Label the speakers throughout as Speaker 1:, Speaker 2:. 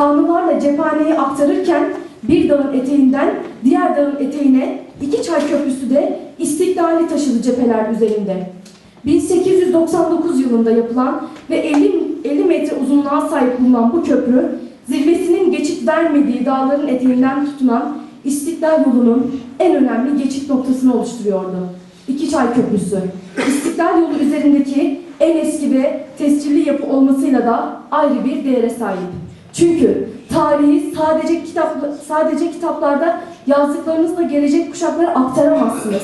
Speaker 1: kanunlarla cephaneyi aktarırken bir dağın eteğinden diğer dağın eteğine iki çay köprüsü de istiklali taşıdı cepheler üzerinde. 1899 yılında yapılan ve 50, 50 metre uzunluğa sahip bulunan bu köprü, zirvesinin geçit vermediği dağların eteğinden tutunan İstiklal yolunun en önemli geçit noktasını oluşturuyordu. İki Çay Köprüsü, İstiklal yolu üzerindeki en eski ve tescilli yapı olmasıyla da ayrı bir değere sahip. Çünkü tarihi sadece kitap sadece kitaplarda yazdıklarınızla gelecek kuşaklara aktaramazsınız.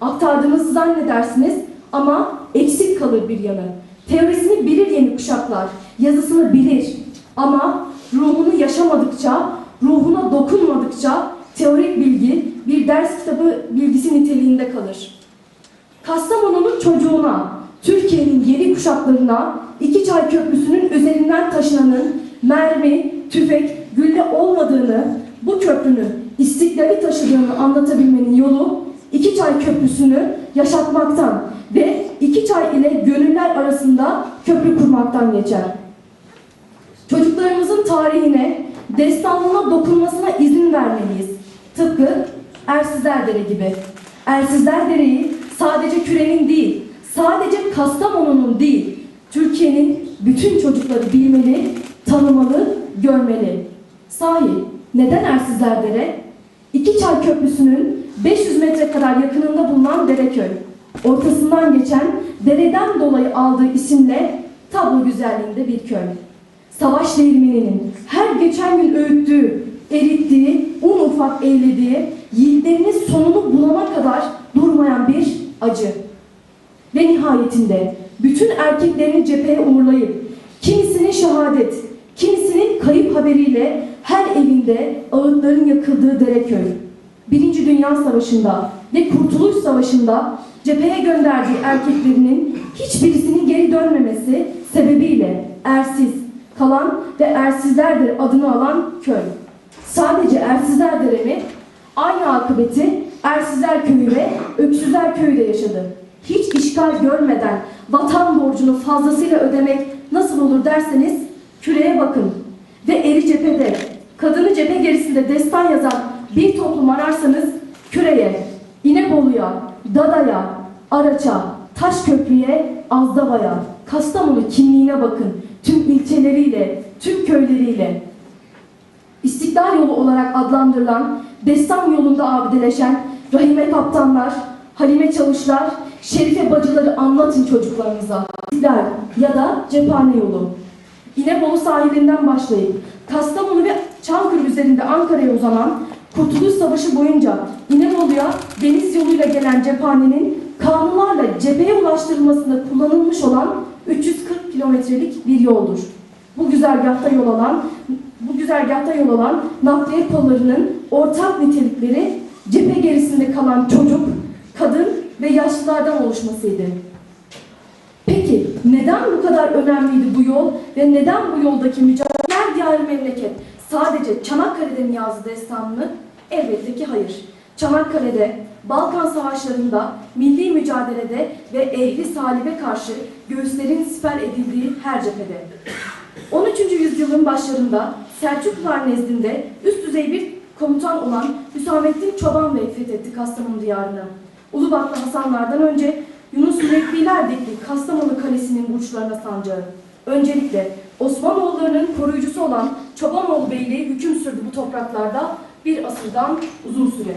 Speaker 1: Aktardığınızı zannedersiniz ama eksik kalır bir yanı. Teorisini bilir yeni kuşaklar, yazısını bilir ama ruhunu yaşamadıkça, ruhuna dokunmadıkça teorik bilgi bir ders kitabı bilgisi niteliğinde kalır. Kastamonu'nun çocuğuna, Türkiye'nin yeni kuşaklarına iki çay köprüsünün üzerinden taşınanın mermi, tüfek, gülle olmadığını, bu köprünün istiklali taşıdığını anlatabilmenin yolu iki çay köprüsünü yaşatmaktan ve iki çay ile gönüller arasında köprü kurmaktan geçer. Çocuklarımızın tarihine, destanına dokunmasına izin vermeliyiz. Tıpkı Ersizlerdere gibi. Ersizlerdere'yi sadece kürenin değil, sadece Kastamonu'nun değil, Türkiye'nin bütün çocukları bilmeli, tanımalı, görmeli. Sahi, neden Ersizlerdere? İki Çay Köprüsü'nün 500 metre kadar yakınında bulunan Dereköy. Ortasından geçen dereden dolayı aldığı isimle tablo güzelliğinde bir köy. Savaş değirmeninin her geçen gün öğüttüğü, erittiği, un ufak eylediği, yiğitlerinin sonunu bulana kadar durmayan bir acı. Ve nihayetinde bütün erkeklerini cepheye uğurlayıp, kimisinin şehadet, kayıp haberiyle her evinde ağıtların yakıldığı Dereköy. Birinci Dünya Savaşı'nda ve Kurtuluş Savaşı'nda cepheye gönderdiği erkeklerinin hiçbirisinin geri dönmemesi sebebiyle ersiz, kalan ve Ersizlerdir adını alan köy. Sadece Ersizlerdere mi? Aynı akıbeti Ersizler Köyü ve Öksüzler Köyü de yaşadı. Hiç işgal görmeden vatan borcunu fazlasıyla ödemek nasıl olur derseniz küreye bakın. Ve eri cephede, kadını cephe gerisinde destan yazan bir toplum ararsanız küreye, İnebolu'ya, Dada'ya, Araç'a, Taşköprü'ye, Azdava'ya, Kastamonu kimliğine bakın. Tüm ilçeleriyle, tüm köyleriyle. İstiklal yolu olarak adlandırılan, destan yolunda abideleşen Rahime Kaptanlar, Halime Çavuşlar, Şerife Bacıları anlatın çocuklarınıza. İstiklal ya da cephane yolu. İnebolu sahilinden başlayıp Kastamonu ve Çankırı üzerinde Ankara'ya uzanan Kurtuluş Savaşı boyunca İnebolu'ya deniz yoluyla gelen cephanenin kanunlarla cepheye ulaştırılmasında kullanılmış olan 340 kilometrelik bir yoldur. Bu güzergahta yol alan, bu güzergahta yol alan nakliye kollarının ortak nitelikleri cephe gerisinde kalan çocuk, kadın ve yaşlılardan oluşmasıydı. Peki neden bu kadar önemliydi bu yol ve neden bu yoldaki mücadele diyarı memleket sadece Çanakkale'de mi yazdı destanını? Elbette ki hayır. Çanakkale'de, Balkan Savaşları'nda, milli mücadelede ve ehli salibe karşı göğüslerin siper edildiği her cephede. 13. yüzyılın başlarında Selçuklular nezdinde üst düzey bir komutan olan Hüsamettin Çoban Bey fethetti Kastamonu diyarını. Ulubatlı Hasanlardan önce Yunus Mürebbiler dikti Kastamonu Kalesi'nin burçlarına sancağı. Öncelikle Osmanoğullarının koruyucusu olan Çobanoğlu Beyliği hüküm sürdü bu topraklarda bir asırdan uzun süre.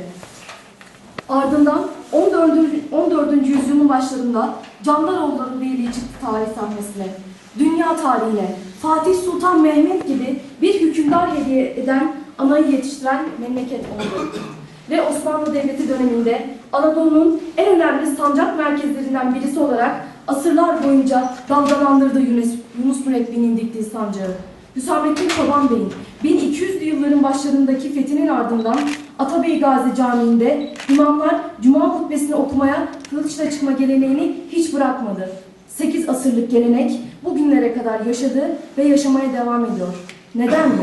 Speaker 1: Ardından 14. 14. yüzyılın başlarında Candaroğulları Beyliği çıktı tarih sahnesine. Dünya tarihine Fatih Sultan Mehmet gibi bir hükümdar hediye eden anayı yetiştiren memleket oldu. Ve Osmanlı Devleti döneminde Anadolu'nun en önemli sancak merkezlerinden birisi olarak asırlar boyunca dalgalandırdı Yunus, Yunus Mürebbi'nin diktiği sancağı. Hüsamettin Çoban Bey'in 1200'lü yılların başlarındaki fethinin ardından Atabey Gazi Camii'nde imamlar Cuma hutbesini okumaya kılıçla çıkma geleneğini hiç bırakmadı. 8 asırlık gelenek bugünlere kadar yaşadı ve yaşamaya devam ediyor. Neden mi?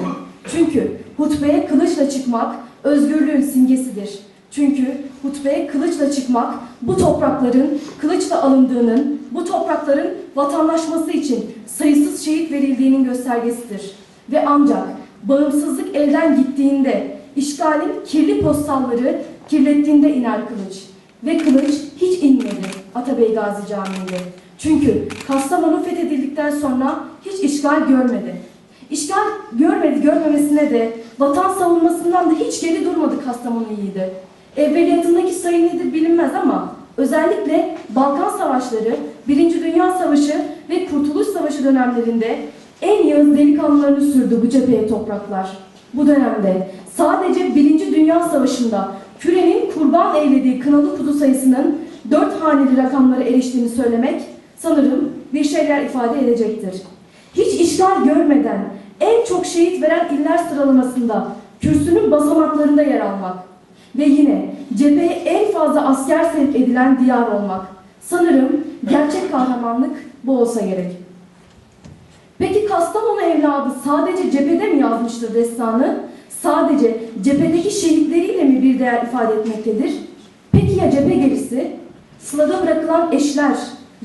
Speaker 1: Çünkü hutbeye kılıçla çıkmak özgürlüğün simgesidir. Çünkü hutbeye kılıçla çıkmak bu toprakların kılıçla alındığının, bu toprakların vatandaşması için sayısız şehit verildiğinin göstergesidir. Ve ancak bağımsızlık elden gittiğinde, işgalin kirli postalları kirlettiğinde iner kılıç. Ve kılıç hiç inmedi Atabey Gazi Camii'nde. Çünkü Kastamonu fethedildikten sonra hiç işgal görmedi. İşgal görmedi görmemesine de vatan savunmasından da hiç geri durmadı Kastamonu yiğidi. Evveliyatındaki sayı nedir bilinmez ama özellikle Balkan Savaşları, Birinci Dünya Savaşı ve Kurtuluş Savaşı dönemlerinde en yağız delikanlılarını sürdü bu cepheye topraklar. Bu dönemde sadece Birinci Dünya Savaşı'nda Küre'nin kurban eylediği kınalı kuzu sayısının dört haneli rakamlara eriştiğini söylemek sanırım bir şeyler ifade edecektir. Hiç işgal görmeden en çok şehit veren iller sıralamasında kürsünün basamaklarında yer almak ve yine cepheye en fazla asker sevk edilen diyar olmak. Sanırım gerçek kahramanlık bu olsa gerek. Peki Kastamonu evladı sadece cephede mi yazmıştır destanı? Sadece cephedeki şehitleriyle mi bir değer ifade etmektedir? Peki ya cephe gerisi? Sılada bırakılan eşler,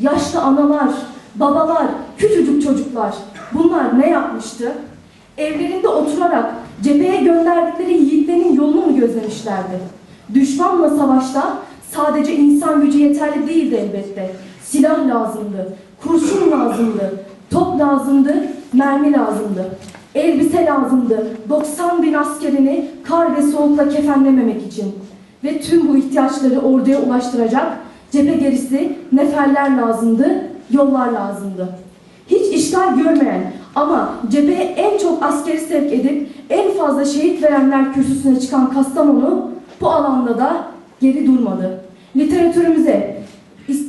Speaker 1: yaşlı analar, babalar, küçücük çocuklar bunlar ne yapmıştı? Evlerinde oturarak cepheye gönderdikleri yiğitlerin yolunu mu gözlemişlerdi? Düşmanla savaşta sadece insan gücü yeterli değildi elbette. Silah lazımdı, kurşun lazımdı, top lazımdı, mermi lazımdı. Elbise lazımdı 90 bin askerini kar ve soğukla kefenlememek için. Ve tüm bu ihtiyaçları orduya ulaştıracak cephe gerisi neferler lazımdı, yollar lazımdı. Hiç işgal görmeyen ama cepheye en çok askeri sevk edip en fazla şehit verenler kürsüsüne çıkan Kastamonu bu alanda da geri durmadı. Literatürümüze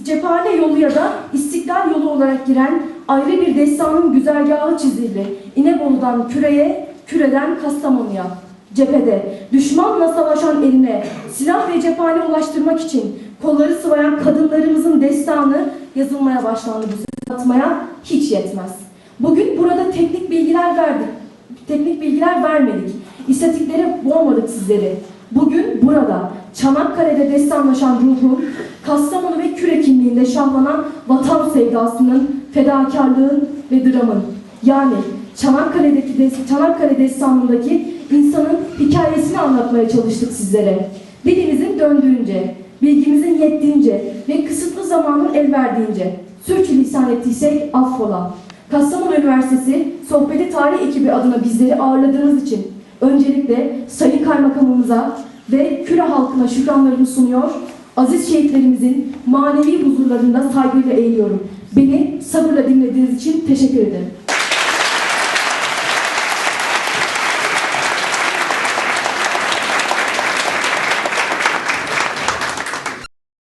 Speaker 1: cephane yolu ya da istiklal yolu olarak giren ayrı bir destanın güzergahı çizildi. İnebolu'dan Küre'ye, Küre'den Kastamonu'ya. Cephede düşmanla savaşan eline silah ve cephane ulaştırmak için kolları sıvayan kadınlarımızın destanı yazılmaya başlandı bu sözü atmaya hiç yetmez. Bugün burada teknik bilgiler verdik. Teknik bilgiler vermedik. İstatistiklere boğmadık sizleri. Bugün burada Çanakkale'de destanlaşan ruhun, Kastamonu ve Küre kimliğinde şahlanan vatan sevdasının, fedakarlığın ve dramın yani Çanakkale'deki des- Çanakkale destanındaki insanın hikayesini anlatmaya çalıştık sizlere. Dilimizin döndüğünce, bilgimizin yettiğince ve kısıtlı zamanın el verdiğince sürçülisan ettiysek affola. Kastamonu Üniversitesi Sohbeti Tarih ekibi adına bizleri ağırladığınız için öncelikle Sayın Kaymakamımıza ve Küre halkına şükranlarımı sunuyor. Aziz şehitlerimizin manevi huzurlarında saygıyla eğiliyorum. Beni sabırla dinlediğiniz için teşekkür ederim.